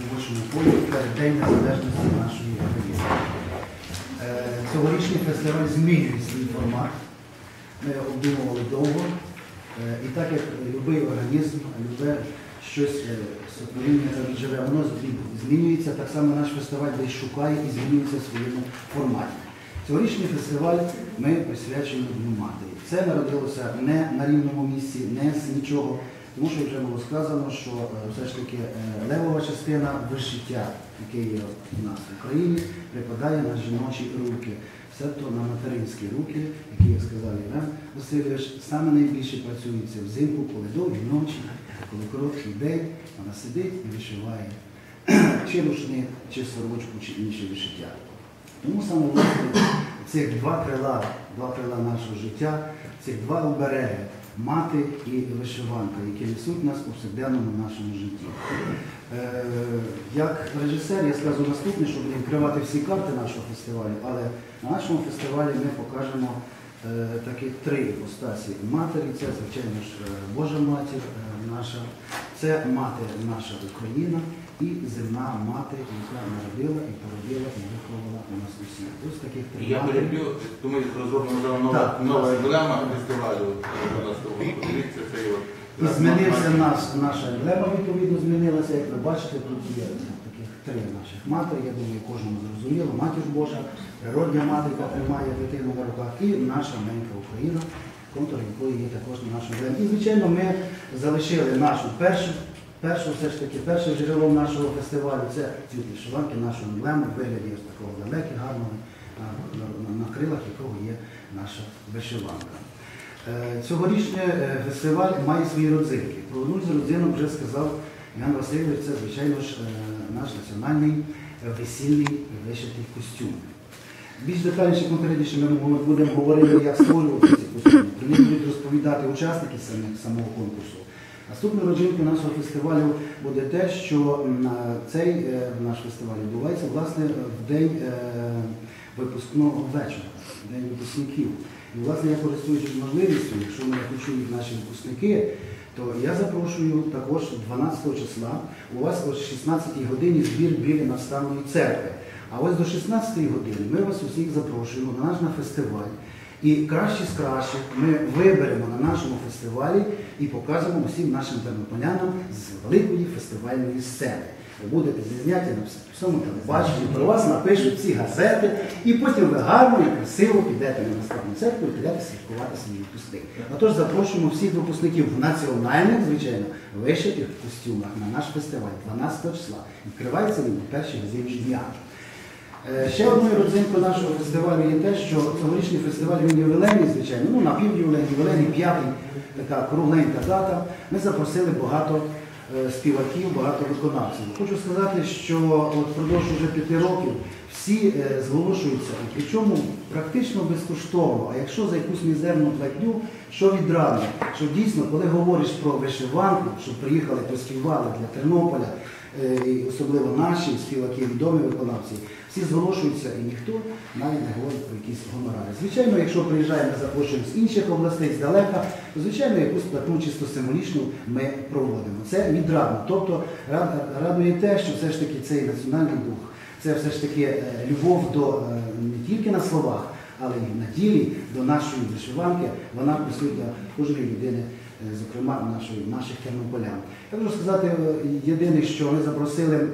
Робочому полі перед День Незалежності нашої країни. Е, Цьогорічний фестиваль змінює свій формат. Ми обдумували довго. Е, І так як будь-який організм, любе щось е, сотворіння живе, воно змінюється, так само наш фестиваль десь шукає і змінюється в своєму форматі. Цьогорічний фестиваль ми присвячуємо Дню Матері. Це народилося не на рівному місці, не з нічого. Тому що вже було сказано, що е, все ж таки е, левова частина вишиття, яке є у нас в Україні, припадає на жіночі руки, себто на материнські руки, які, як сказав Іван Васильович, саме найбільше працюється взимку, коли довгі ночі, коли короткий день, вона сидить і вишиває чи рушник, чи сорочку, чи інше вишиття. Тому саме цих два крила, два крила нашого життя, цих два обереги мати і вишиванка, які несуть нас у повсякденному нашому житті. Е, як режисер я скажу наступне, щоб не відкривати всі карти нашого фестивалю, але на нашому фестивалі ми покажемо е, таких три іпостасі матері. Це, звичайно ж, е, Божа матір е, наша, це мати наша Україна і земна мати, яка народила і породила і виховала у нас усіх. Таких три Я матері. переб'ю, думаю, розроблена вже нова, Так, нова так. емблема фестивалю. Це його. І змінився наш, наша емблема, відповідно, змінилася. Як ви бачите, тут є таких три наших матері, я думаю, кожному зрозуміло. Матір Божа, природня мати, яка тримає дитину на руках, і наша ненька Україна, контур якої є також на нашому емблемі. І, звичайно, ми залишили нашу першу, першу все ж таки, першим джерелом нашого фестивалю це ці вишиванки, нашу емблему, в вигляді ось такого далекі, гарного, на, крилах якого є наша вишиванка. Е, Цьогорічний е, фестиваль має свої родзинки. Про одну з родзинок вже сказав Ян Васильович, це, звичайно ж, е, наш національний весільний вишитий костюм. Більш детальніше, конкретніше ми будемо говорити, як створювати ці костюми. Про них будуть розповідати учасники самого конкурсу. Наступною родзинкою нашого фестивалю буде те, що цей наш фестиваль відбувається власне в день випускного вечора, день випускників. І, власне, я користуючись можливістю, якщо мене почують наші випускники, то я запрошую також 12 числа у вас о 16 годині збір біля наставної церкви. А ось до 16 години ми вас усіх запрошуємо на наш на фестиваль. І краще з кращих ми виберемо на нашому фестивалі і покажемо усім нашим тернополянам з великої фестивальної сцени. Ви будете зізняті на всьому телебаченні, про вас напишуть ці газети, і потім ви гарно і красиво підете на наставну церкву і підете святкувати свій випускник. Отож запрошуємо всіх випускників в національних, звичайно, вишитих костюмах на наш фестиваль 12 числа. Відкривається він у першій газі дня. Е, Ще одною родзинкою нашого фестивалю є те, що цьогорічний фестиваль він ювілейний, звичайно, ну напівювілейний, ювілейний п'ятий, така кругленька дата. Ми запросили багато співаків, багато виконавців. Хочу сказати, що впродовж вже п'яти років всі е, зголошуються, причому практично безкоштовно. А якщо за якусь мізерну платню, що відразу, що дійсно, коли говориш про вишиванку, що приїхали, поспівали для Тернополя, е, і особливо наші співаки, відомі виконавці, всі зголошуються і ніхто навіть не говорить про якісь гонорари. Звичайно, якщо приїжджаємо, запрошуємо з інших областей, здалека, то звичайно якусь платну чисто символічну ми проводимо. Це відрадно. Тобто рад- радує те, що все ж таки цей національний дух, це все ж таки е, любов до е, не тільки на словах, але й на ділі до нашої вишиванки, вона присутня кожної людини, е, зокрема нашої, наших тернополян. Я можу сказати, е, єдине, що ми запросили е,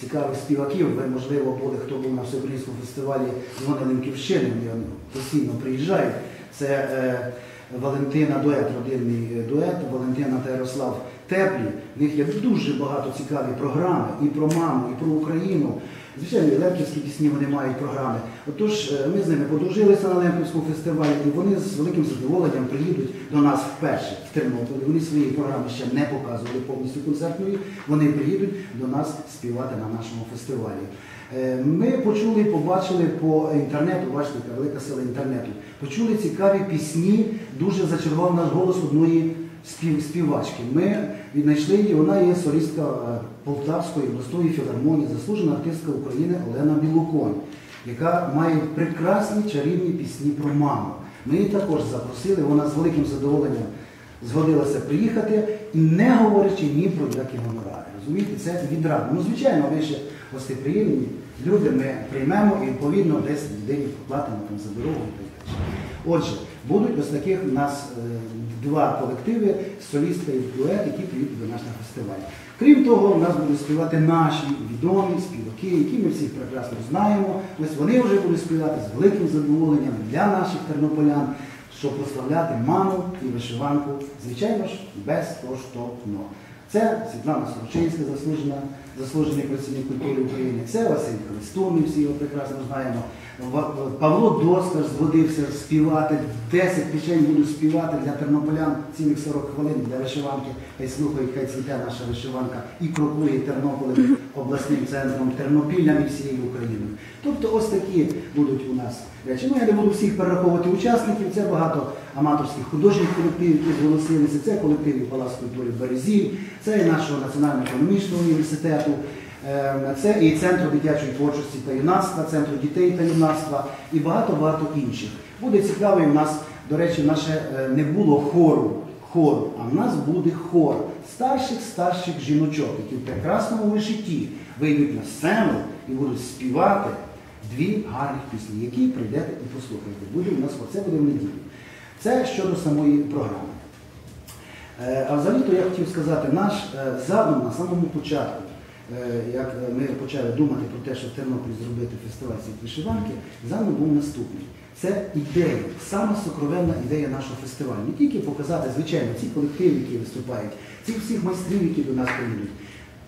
цікавих співаків, ви, можливо, були, хто був на всеукраїнському фестивалі Дзвони Лемківщини, вони постійно приїжджають. Це е, Валентина дует, родинний дует, Валентина та Ярослав Теплі. В них є дуже багато цікавих програми і про маму, і про Україну. Звичайно, і лемківські пісні вони мають програми. Отож, е, ми з ними подружилися на Лемківському фестивалі, і вони з великим задоволенням приїдуть до нас вперше в Тернополі. Вони свої програми ще не показували повністю концертної. Вони приїдуть до нас співати на нашому фестивалі. Е, Ми почули, побачили по інтернету, бачите, яка велика сила інтернету. Почули цікаві пісні, дуже зачарував наш голос одної спів, співачки. Ми віднайшли її, вона є солістка е, Полтавської обласної філармонії, заслужена артистка України Олена Білоконь, яка має прекрасні чарівні пісні про маму. Ми її також запросили, вона з великим задоволенням згодилася приїхати не говорячи ні про які гонорари. Розумієте, це відрадно. Ну, звичайно, ви ще гостеприємні люди, ми приймемо і відповідно десь людині поплатимо там за дорогу і так далі. Отже, будуть ось таких у нас е, два колективи, солістка і дует, які приїдуть до нас на фестиваль. Крім того, у нас будуть співати наші відомі співаки, які ми всіх прекрасно знаємо. Ось вони вже будуть співати з великим задоволенням для наших тернополян, щоб прославляти маму і вишиванку, звичайно ж, безкоштовно. Це Світлана Сорочинська, заслужена, заслужений працівник культури України. Це Василь Христун, ми всі його прекрасно знаємо. Павло Доскар згодився співати. 10 пісень будуть співати для тернополян цілих 40 хвилин для вишиванки. Хай слухають, хай цвіте наша вишиванка і крокує Тернополем, обласним центром, Тернопіллям і всією Україною. Тобто ось такі будуть у нас речі. Ну, я не буду всіх перераховувати учасників, це багато аматорських художніх колективів, які зголосилися. Це колектив і Палац культури Березіль, це і нашого Національного економічного університету, е, це і Центру дитячої творчості та юнацтва, Центру дітей та юнацтва і багато-багато інших. Буде цікавий у нас, до речі, в е, не було хору, хору, а в нас буде хор старших старших жіночок, які в прекрасному вишитті вийдуть на сцену і будуть співати дві гарних пісні, які прийдете і послухаєте. Буде у нас хор. це буде в неділю. Це щодо самої програми. Е, А взагалі-то я хотів сказати, наш е, задум на самому початку, е, як ми почали думати про те, що в Тернополі зробити фестиваль «Світ вишиванки, задум був наступний. Це ідея, сама сокровенна ідея нашого фестивалю. Не тільки показати, звичайно, ці колективи, які виступають, цих всіх майстрів, які до нас приїдуть.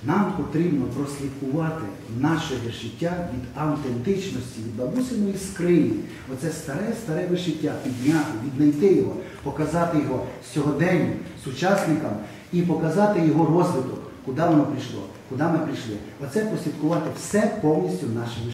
Нам потрібно прослідкувати наше вишиття від автентичності, від бабусиної скрині. Оце старе-старе вишиття, підняти, віднайти його, показати його сьогоденню, сучасникам і показати його розвиток, куди воно прийшло, куди ми прийшли. Оце прослідкувати все повністю наше вишиття.